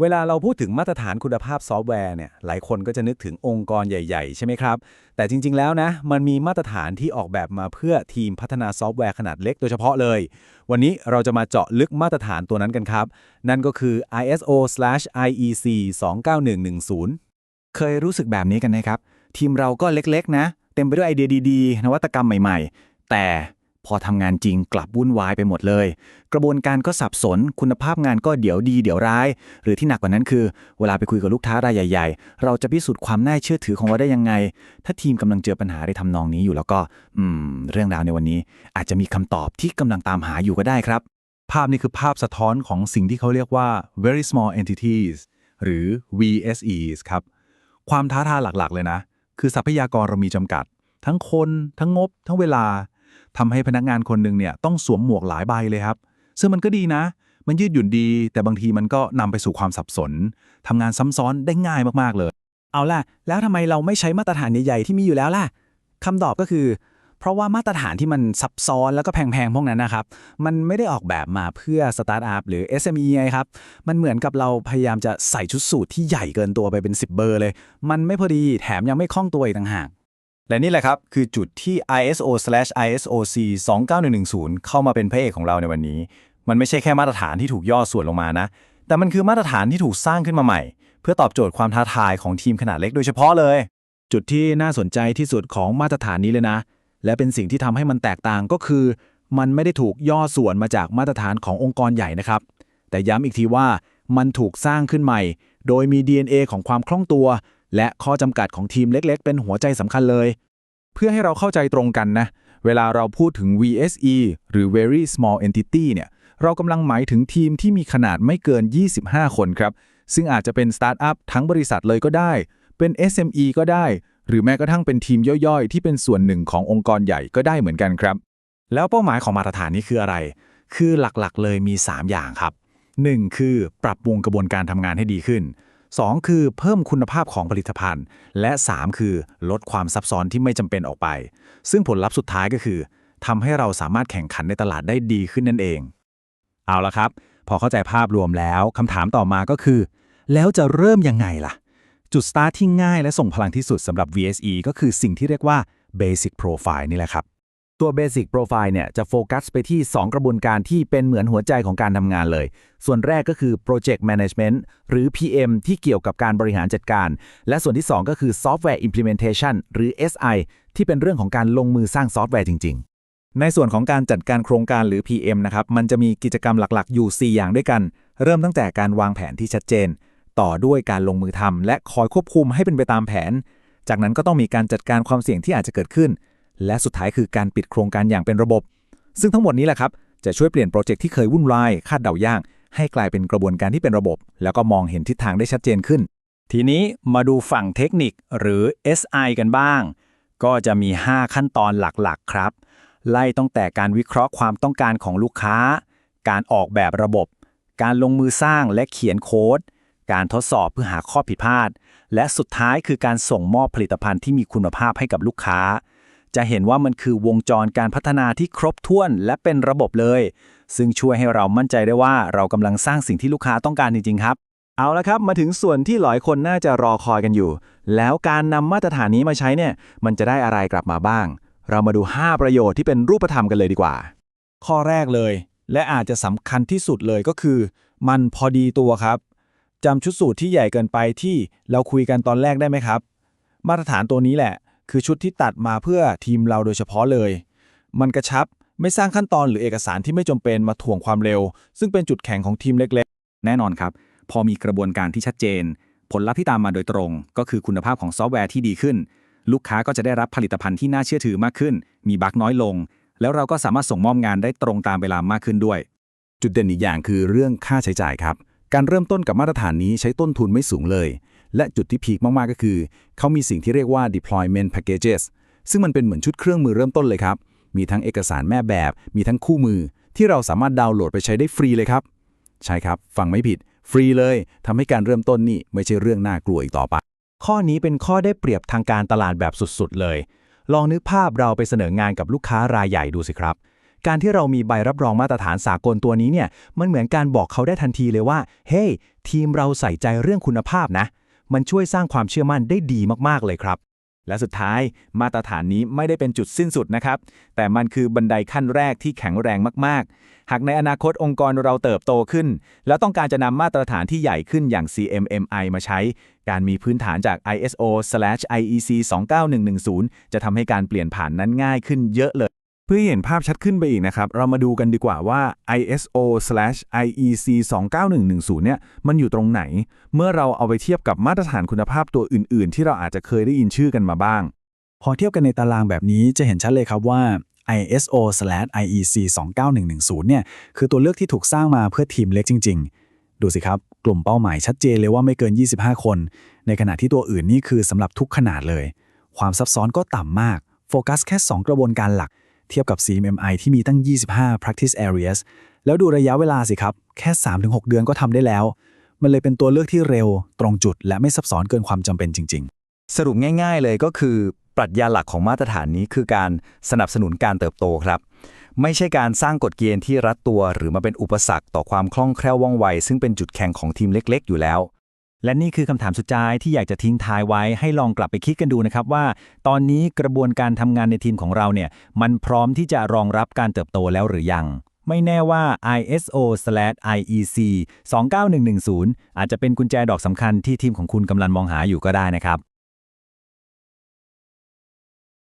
เวลาเราพูดถึงมาตรฐานคุณภาพซอฟต์แวร์เนี่ย หลายคนก็จะนึกถึงองค์กรใหญ่ๆ ใช่ไหมครับ แต่จริงๆ แล้วนะ มันมีมาตรฐานที่ออกแบบมาเพื่อทีมพัฒนาซอฟต์แวร์ขนาดเล็กโดยเฉพาะเลย วันนี้เราจะมาเจาะลึกมาตรฐานตัวนั้นกันครับ นั่นก็คือ ISO/IEC 29110 เคยรู้สึกแบบนี้กันนะครับ ทีมเราก็เล็กๆ นะ เต็มไปด้วยไอเดียดีๆ นวัตกรรมใหม่ ๆ แต่ พอทำงานจริงกลับวุ่นวายไปหมดเลย กระบวนการก็สับสน คุณภาพงานก็เดี๋ยวดีเดี๋ยวร้าย หรือที่หนักกว่านั้นคือ เวลาไปคุยกับลูกค้ารายใหญ่ ๆ เราจะพิสูจน์ความน่าเชื่อถือของเราได้ยังไง ถ้าทีมกำลังเจอปัญหาในทำนองนี้อยู่แล้วก็ อืม เรื่องราวในวันนี้ อาจจะมีคำตอบที่กำลังตามหาอยู่ก็ได้ครับ ภาพนี้คือภาพสะท้อนของสิ่งที่เขาเรียกว่า very small entities หรือ VSEs ครับ ความท้าทายหลักๆ เลยนะ คือทรัพยากรเรามีจำกัด ทั้งคน ทั้งงบ ทั้งเวลา ทำให้พนักงานคนหนึ่งเนี่ยต้องสวมหมวกหลายใบเลยครับ ซึ่งมันก็ดีนะ มันยืดหยุ่นดี แต่บางทีมันก็นำไปสู่ความสับสนทำงานซ้ำซ้อนได้ง่ายมากๆเลย เอาล่ะ แล้วทำไมเราไม่ใช้มาตรฐานใหญ่ๆที่มีอยู่แล้วล่ะคำตอบก็คือ เพราะว่ามาตรฐานที่มันซับซ้อนแล้วก็แพงๆพวกนั้นนะครับ มันไม่ได้ออกแบบมาเพื่อสตาร์ทอัพหรือ SME ไงครับ มันเหมือนกับเราพยายามจะใส่ชุดสูทที่ใหญ่เกินตัวไปเป็น 10 เบอร์เลย มันไม่พอดีแถมยังไม่คล่องตัวอีกต่างหาก และนี่แหละครับ คือจุดที่ ISO/ISOC 29110 เข้ามาเป็นพระเอกของเราในวันนี้ มันไม่ใช่แค่มาตรฐานที่ถูกย่อส่วนลงมานะ แต่มันคือมาตรฐานที่ถูกสร้างขึ้นมาใหม่ เพื่อตอบโจทย์ความท้าทายของทีมขนาดเล็กโดยเฉพาะเลย จุดที่น่าสนใจที่สุดของมาตรฐานนี้เลยนะ และเป็นสิ่งที่ทำให้มันแตกต่างก็คือ มันไม่ได้ถูกย่อส่วนมาจากมาตรฐานขององค์กรใหญ่นะครับ แต่ย้ำอีกทีว่ามันถูกสร้างขึ้นใหม่ โดยมี DNA ของความคล่องตัว และข้อจำกัดของทีมเล็กๆ เป็นหัวใจสำคัญเลย เพื่อให้เราเข้าใจตรงกันนะ เวลาเราพูดถึง VSE หรือ very small entity เนี่ย เรากำลังหมายถึงทีมที่มีขนาดไม่เกิน 25 คนครับ ซึ่งอาจจะเป็นสตาร์ทอัพทั้งบริษัทเลยก็ได้ เป็น SME ก็ได้ หรือแม้กระทั่งเป็นทีมย่อยๆ ที่เป็นส่วนหนึ่งขององค์กรใหญ่ก็ได้เหมือนกันครับ แล้วเป้าหมายของมาตรฐานนี้คืออะไร คือหลักๆ เลยมี 3 อย่างครับ 1. คือปรับปรุงกระบวนการทำงานให้ดีขึ้น 2. คือเพิ่มคุณภาพของผลิตภัณฑ์ และ 3 คือลดความซับซ้อนที่ไม่จำเป็นออกไป ซึ่งผลลัพธ์สุดท้ายก็คือทำให้เราสามารถแข่งขันในตลาดได้ดีขึ้นนั่นเอง เอาละครับ พอเข้าใจภาพรวมแล้วคำถามต่อมาก็คือ แล้วจะเริ่มยังไงล่ะ จุดสตาร์ทที่ง่ายและส่งพลังที่สุดสำหรับ VSE ก็คือสิ่งที่เรียกว่า Basic Profile นี่แหละครับ ตัว Basic Profile เนี่ยจะโฟกัสไปที่ 2 กระบวนการที่เป็นเหมือนหัวใจของการทำงานเลย ส่วนแรกก็คือ Project Management หรือ PM ที่เกี่ยวกับการบริหารจัดการ และส่วนที่ 2 ก็คือ Software Implementation หรือ SI ที่เป็นเรื่องของการลงมือสร้างซอฟต์แวร์จริง ๆ ในส่วนของการจัดการโครงการหรือ PM นะครับมันจะมีกิจกรรมหลักๆ อยู่ 4 อย่างด้วยกัน เริ่มตั้งแต่การวางแผนที่ชัดเจน ต่อด้วยการลงมือทำและคอยควบคุมให้เป็นไปตามแผน จากนั้นก็ต้องมีการจัดการความเสี่ยงที่อาจจะเกิดขึ้น และสุดท้ายคือการปิดโครงการอย่างเป็นระบบ ซึ่งทั้งหมดนี้แหละครับ จะช่วยเปลี่ยนโปรเจกต์ที่เคยวุ่นวายคาดเดายาก ให้กลายเป็นกระบวนการที่เป็นระบบ แล้วก็มองเห็นทิศทางได้ชัดเจนขึ้น ทีนี้มาดูฝั่งเทคนิคหรือ SI กันบ้าง ก็จะมี 5 ขั้นตอนหลักๆ ครับ ไล่ตั้งแต่การวิเคราะห์ความต้องการของลูกค้า การออกแบบระบบ การลงมือสร้างและเขียนโค้ดการทดสอบเพื่อหาข้อผิดพลาด และสุดท้ายคือการส่งมอบผลิตภัณฑ์ที่มีคุณภาพให้กับลูกค้า จะเห็นว่ามันคือวงจรการพัฒนาที่ครบถ้วนและเป็นระบบเลย ซึ่งช่วยให้เรามั่นใจได้ว่าเรากำลังสร้างสิ่งที่ลูกค้าต้องการจริง ๆ ครับ เอาละครับ มาถึงส่วนที่หลายคนน่าจะรอคอยกันอยู่ แล้วการนำมาตรฐานนี้มาใช้เนี่ย มันจะได้อะไรกลับมาบ้าง เรามาดู 5 ประโยชน์ที่เป็นรูปธรรมกันเลยดีกว่า ข้อแรกเลย และอาจจะสำคัญที่สุดเลยก็คือ มันพอดีตัวครับจำชุดสูตรที่ใหญ่เกินไปที่เราคุยกันตอนแรกได้ไหมครับ มาตรฐานตัวนี้แหละ คือชุดที่ตัดมาเพื่อทีมเราโดยเฉพาะเลย มันกระชับไม่สร้างขั้นตอนหรือเอกสารที่ไม่จำเป็นมาถ่วงความเร็ว ซึ่งเป็นจุดแข็งของทีมเล็กๆ แน่นอนครับ พอมีกระบวนการที่ชัดเจน ผลลัพธ์ที่ตามมาโดยตรง ก็คือคุณภาพของซอฟต์แวร์ที่ดีขึ้น ลูกค้าก็จะได้รับผลิตภัณฑ์ที่น่าเชื่อถือมากขึ้น มีบั๊กน้อยลง แล้วเราก็สามารถส่งมอบงานได้ตรงตามเวลามากขึ้นด้วย จุดเด่นอีกอย่างคือเรื่องค่าใช้จ่ายครับ การเริ่มต้นกับมาตรฐานนี้ใช้ต้นทุนไม่สูงเลย และจุดที่พีคมากๆก็คือ เขามีสิ่งที่เรียกว่า deployment packages ซึ่งมันเป็นเหมือนชุดเครื่องมือเริ่มต้นเลยครับ มีทั้งเอกสารแม่แบบ มีทั้งคู่มือ ที่เราสามารถดาวน์โหลดไปใช้ได้ฟรีเลยครับ ใช่ครับ ฟังไม่ผิด ฟรีเลยทำให้การเริ่มต้นนี่ไม่ใช่เรื่องน่ากลัวอีกต่อไป ข้อนี้เป็นข้อได้เปรียบทางการตลาดแบบสุดๆ เลย ลองนึกภาพเราไปเสนองานกับลูกค้ารายใหญ่ดูสิครับ การที่เรามีใบรับรองมาตรฐานสากลตัวนี้เนี่ย มันเหมือนการบอกเขาได้ทันทีเลยว่า เฮ้ hey, ทีมเราใส่ใจเรื่องคุณภาพนะ มันช่วยสร้างความเชื่อมั่นได้ดีมากๆเลยครับ และสุดท้ายมาตรฐานนี้ไม่ได้เป็นจุดสิ้นสุดนะครับ แต่มันคือบันไดขั้นแรกที่แข็งแรงมากๆ หากในอนาคตองค์กรเราเติบโตขึ้น แล้วต้องการจะนำมาตรฐานที่ใหญ่ขึ้นอย่าง CMMI มาใช้ การมีพื้นฐานจาก ISO/IEC 29110 จะทำให้การเปลี่ยนผ่านนั้นง่ายขึ้นเยอะเลย เพื่อเห็นภาพชัดขึ้นไปอีกนะครับ เรามาดูกันดีกว่าว่า ISO/IEC 29110 เนี่ย มันอยู่ตรงไหน เมื่อเราเอาไปเทียบกับมาตรฐานคุณภาพตัวอื่น ๆ ที่เราอาจจะเคยได้ยินชื่อกันมาบ้าง พอเทียบกันในตารางแบบนี้จะเห็นชัดเลยครับว่า ISO/IEC 29110 เนี่ย คือตัวเลือกที่ถูกสร้างมาเพื่อทีมเล็กจริง ๆ ดูสิครับ กลุ่มเป้าหมายชัดเจนเลยว่าไม่เกิน 25 คน ในขณะที่ตัวอื่นนี่คือสำหรับทุกขนาดเลย ความซับซ้อนก็ต่ำมาก โฟกัสแค่ 2 กระบวนการหลัก เทียบกับ CMMI ที่มีตั้ง 25 practice areas แล้วดูระยะเวลาสิครับ แค่ 3-6 เดือนก็ทำได้แล้ว มันเลยเป็นตัวเลือกที่เร็ว ตรงจุด และไม่ซับซ้อนเกินความจำเป็นจริง ๆ สรุปง่าย ๆ เลยก็คือ ปรัชญาหลักของมาตรฐานนี้คือการสนับสนุนการเติบโตครับ ไม่ใช่การสร้างกฎเกณฑ์ที่รัดตัว หรือมาเป็นอุปสรรคต่อความคล่องแคล่วว่องไว ซึ่งเป็นจุดแข็งของทีมเล็ก ๆ อยู่แล้ว และนี่คือคำถามสุดท้ายที่อยากจะทิ้งท้ายไว้ให้ลองกลับไปคิดกันดูนะครับว่า ตอนนี้กระบวนการทำงานในทีมของเราเนี่ยมันพร้อมที่จะรองรับการเติบโตแล้วหรือยัง ไม่แน่ว่า ISO/IEC 29110 อาจจะเป็นกุญแจดอกสำคัญที่ทีมของคุณกำลังมองหาอยู่ก็ได้นะครับ